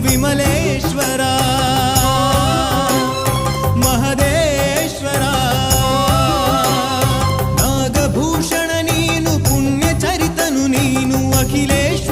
విమలేశ్వరా. మహదేశ్వరా. నాగభూషణ నీను పుణ్యచరితను నీను అఖిలేశ్వర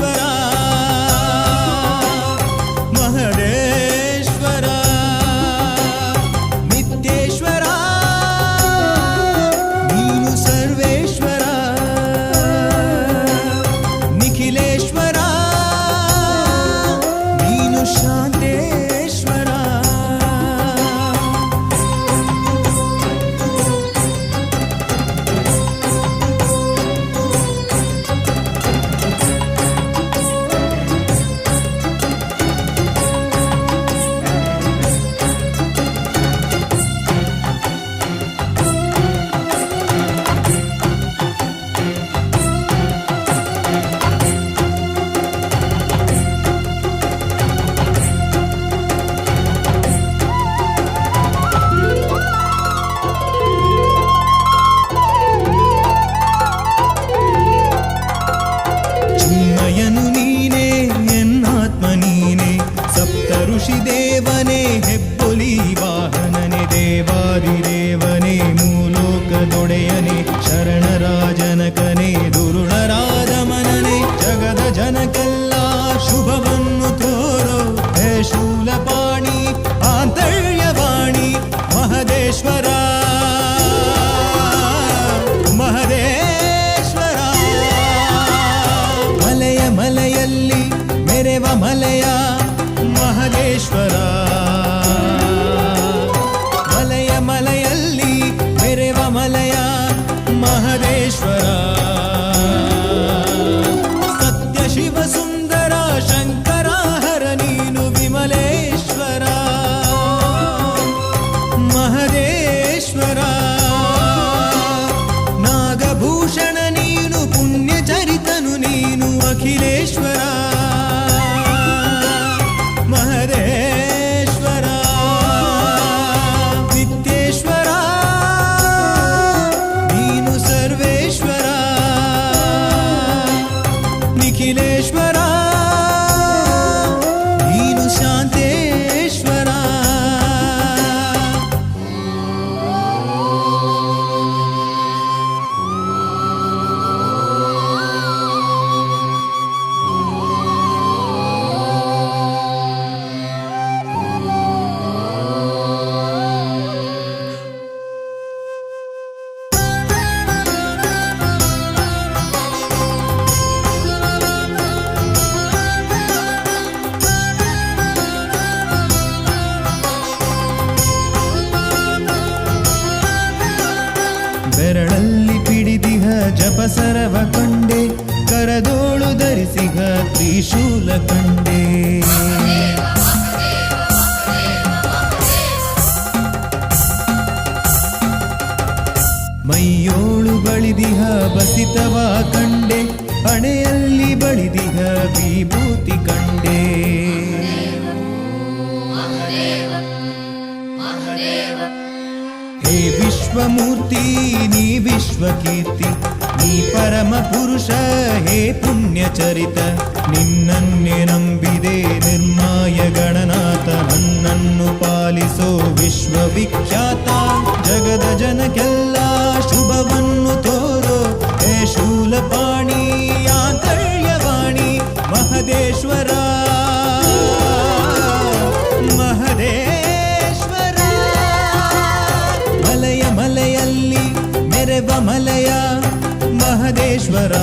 ದೇವಾದಿದೇವನೇ ಮೂಲೋಕದೊಡೆಯನೆ, ಶರಣರಾಜನಕನೇ ದುರುಳರಾದ ಮನನೆ ಜಗದ ಜನಕೆಲ್ಲ ಶುಭವನ್ನು ತೋರೋ, ಹೇ ಶೂಲಪಾಣಿ, ಆಂತರ್ಯವಾಣಿ, ಮಹದೇಶ್ವರ. ಮಹದೇಶ್ವರ. ಮಲೆಯ ಮಲೆಯಲ್ಲಿ ಮೆರೆವ ಮಲೆಯ ಮಹದೇಶ್ವರ. ईश्वर सत्यशिव सुन्दर शङ्कर हर नीनु विमलेश्वर महदेश्वर नागभूषण नीनु पुण्यचरितनु नीनु अखिलेश्वरा ikileşmeren ಧರಿಸಿಹ ತ್ರಿಶೂಲ ಕಂಡೆ. ಮೈಯೋಳು ಬಳಿದಿಹ ಬಸಿತವ ಕಂಡೆ ಹಣೆಯಲ್ಲಿ ಬಳಿದಿಹ ವಿಭೂತಿ ಹೇ ವಿಶ್ವಮೂರ್ತಿ ನೀ ವಿಶ್ವಕೀರ್ತಿ ನೀ ಪರಮ ಪುರುಷ ಹೇ ಪುಣ್ಯ ಚರಿತ ನಿನ್ನನ್ನೇ ನಂಬಿದೆ ನಿರ್ಮಾಯ ಗಣನಾಥ ಮಹದೇಶ್ವರ